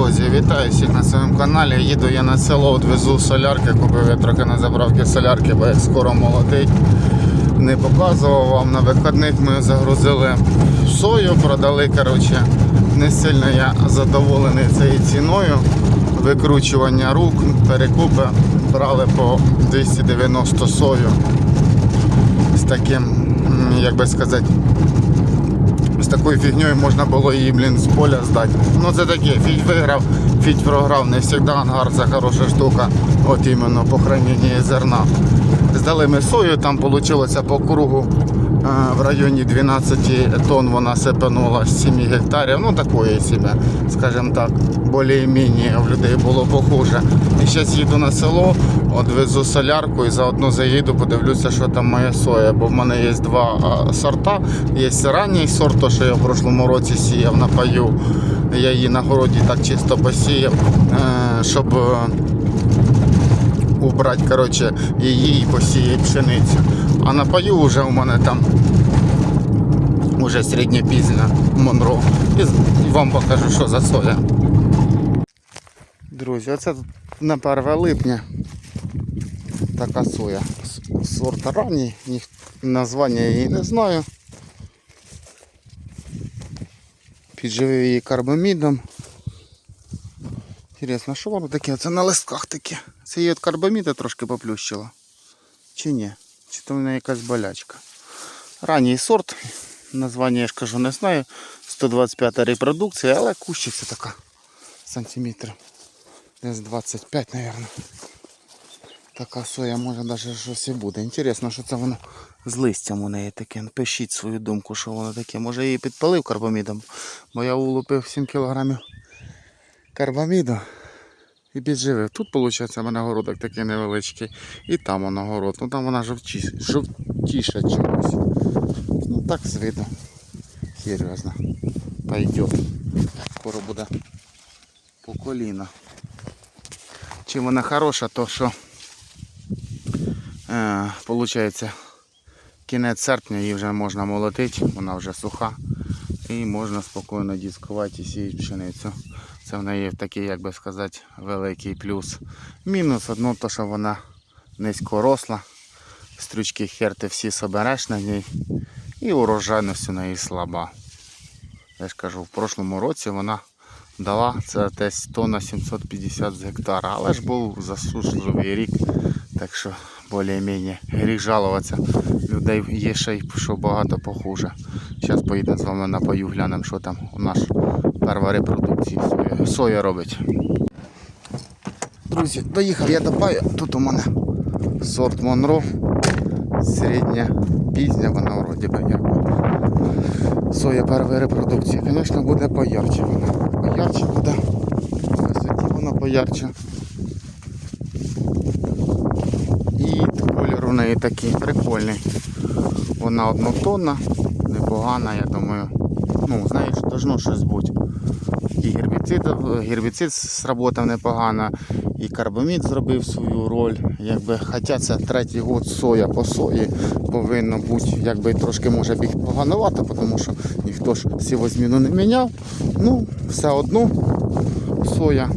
Друзі, вітаю всіх на своєму каналі. Їду я на село, відвезу солярки, купив я трохи на заправки солярки, бо як скоро молотить. Не показував вам на вихідних ми загрузили сою, продали. коротше. Не сильно я задоволений цією ціною. Викручування рук, перекупи брали по 290 сою з таким, як би сказати, з такою фігньою можна було її, блін, з поля здати. Ну це таке, фіть виграв, фіть програв, не завжди ангар це хороша штука, от іменно по храненні зерна. Здали ми сою, там вийшло по кругу в районі 12 тонн вона сипанула з 7 гектарів, ну такої себе, скажімо так, більш-менш в людей було похоже. І зараз їду на село, відвезу солярку і заодно заїду, подивлюся, що там моя соя, бо в мене є два сорта. Є ранній сорт, то, що я в прошлому році сіяв на паю. Я її на городі так чисто посіяв, е, щоб убрати коротше, її і посіяти пшеницю. А на паю вже у мене там уже середньопізня Монро. І вам покажу, що за соя. Друзі, оце на 1 липня така соя. Сорт ранній, названня її не знаю. Підживив її карбамідом. Інтересно, що воно таке? Це на листках таке. Це її від карбаміда трошки поплющило. Чи ні? Чи то в неї якась болячка. Ранній сорт. Названня я ж кажу не знаю. 125 репродукція, але кущиця така. Сантиметрів. Десь 25, мабуть. Така соя може навіть щось і буде. Інтересно, що це воно з листям у неї таке. Пишіть свою думку, що воно таке. Може її підпалив карбамідом, бо я улупив 7 кілограмів карбаміду і підживив. Тут, виходить, в мене городок такий невеличкий. І там воно город. Ну там вона жовтіша, жовтіша чогось. Ну так з виду. Серйозно. Пойдет. Скоро буде по коліна. Чим вона хороша, то що е, кінець серпня її вже можна молотити, вона вже суха. І можна спокійно дискувати і сіяти пшеницю. Це в неї такий, як би сказати, великий плюс. Мінус одно, то що вона низько росла. Стрючки хер ти всі собереш на ній. І урожайність у неї слаба. Я ж кажу, в прошлому році вона дала це десь тонна 750 з гектара, але ж був засушливий рік, так що більш-менш гріх жалуватися. Людей є ще й що багато похуже. Зараз поїдемо з вами на пою, глянемо, що там у нас перва репродукція соя, робить. Друзі, доїхав я до паю. Тут у мене сорт Монро. Середня, пізня, вона вроді би як. Соя першої репродукції. Звісно, буде поярче вона. Поярче буде. Висоті вона поярче. І колір у неї такий прикольний. Вона однотонна, непогана, я думаю. Ну, знаєш, должно щось бути. І гербіцид, сработав непогано, і карбамід зробив свою роль. Якби, хоча це третій год соя по сої повинно бути, якби трошки може бути поганувато, тому що ніхто ж сівозміну не міняв. Ну, все одно соя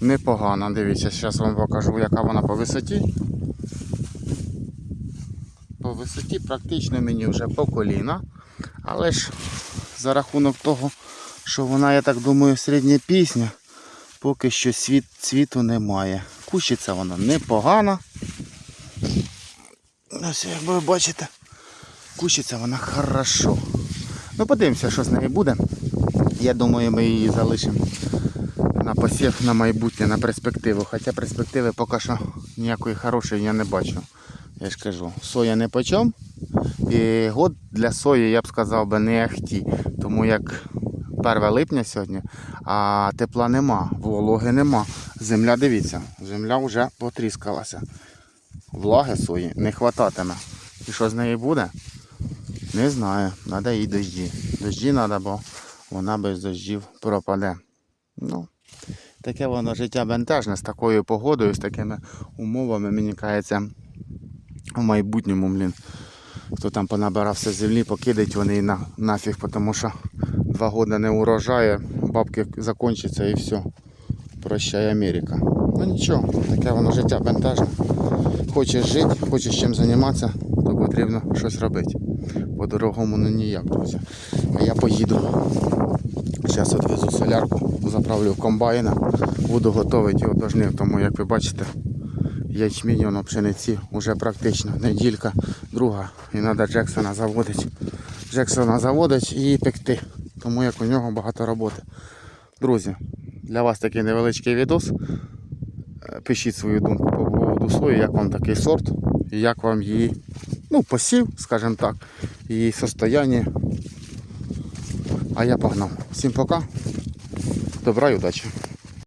непогана. Дивіться, зараз вам покажу, яка вона по висоті. По висоті практично мені вже по коліна. Але ж за рахунок того, що вона, я так думаю, середня пісня, поки що світ, цвіту немає. Кущиться вона непогана. Ось, як ви бачите, кущиться вона хорошо. Ну подивимося, що з нею буде. Я думаю, ми її залишимо на посів на майбутнє, на перспективу. Хоча перспективи поки що ніякої хорошої я не бачу. Я ж кажу, соя не почом. І год для сої, я б сказав би, не ахті. Тому як 1 липня сьогодні, а тепла нема, вологи нема. Земля, дивіться, земля вже потріскалася. Влаги сої не хвататиме. І що з нею буде? Не знаю. Треба їй дожді. Дожді треба, бо вона без дождів пропаде. Ну, таке воно життя бентежне з такою погодою, з такими умовами, мені кажеться, в майбутньому, блін. Хто там понабирався землі, покидать вони на, нафіг, тому що Два года не урожає, бабки закінчаться і все. Прощай Америка. Ну нічого, таке воно життя бентежне. Хочеш жити, хочеш чим займатися, то потрібно щось робити. По-дорогому ну ніяк, друзі. А я поїду. Зараз відвезу солярку, заправлю комбайна, буду готувати його до жнив. Тому, як ви бачите, ячмінь воно пшениці вже практично неділька, друга. І треба Джексона заводити. Джексона заводить і пекти. Тому як у нього багато роботи. Друзі, для вас такий невеличкий відос. Е, Пишіть свою думку по поводу сої, як вам такий сорт, і як вам її ну, посів, скажімо так, її состояння. А я погнав. Всім пока. Добра і удачі.